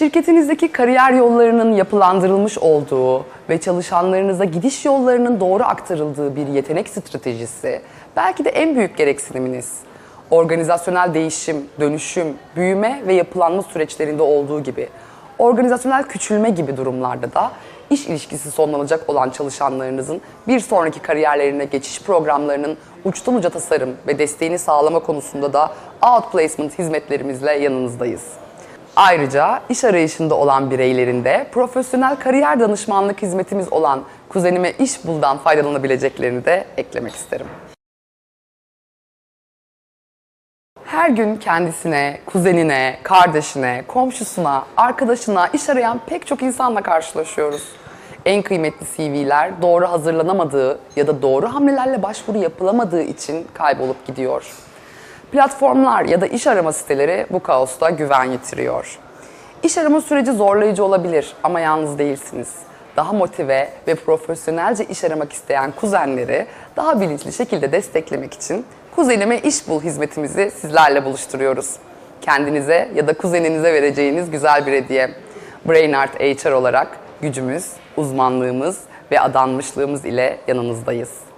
Şirketinizdeki kariyer yollarının yapılandırılmış olduğu ve çalışanlarınıza gidiş yollarının doğru aktarıldığı bir yetenek stratejisi belki de en büyük gereksiniminiz. Organizasyonel değişim, dönüşüm, büyüme ve yapılanma süreçlerinde olduğu gibi organizasyonel küçülme gibi durumlarda da iş ilişkisi sonlanacak olan çalışanlarınızın bir sonraki kariyerlerine geçiş programlarının uçtan uca tasarım ve desteğini sağlama konusunda da outplacement hizmetlerimizle yanınızdayız. Ayrıca iş arayışında olan bireylerin de profesyonel kariyer danışmanlık hizmetimiz olan Kuzenime İş Bul'dan faydalanabileceklerini de eklemek isterim. Her gün kendisine, kuzenine, kardeşine, komşusuna, arkadaşına iş arayan pek çok insanla karşılaşıyoruz. En kıymetli CV'ler doğru hazırlanamadığı ya da doğru hamlelerle başvuru yapılamadığı için kaybolup gidiyor. Platformlar ya da iş arama siteleri bu kaosta güven yitiriyor. İş arama süreci zorlayıcı olabilir ama yalnız değilsiniz. Daha motive ve profesyonelce iş aramak isteyen kuzenleri daha bilinçli şekilde desteklemek için Kuzenime İş Bul hizmetimizi sizlerle buluşturuyoruz. Kendinize ya da kuzeninize vereceğiniz güzel bir hediye. Brainart HR olarak gücümüz, uzmanlığımız ve adanmışlığımız ile yanınızdayız.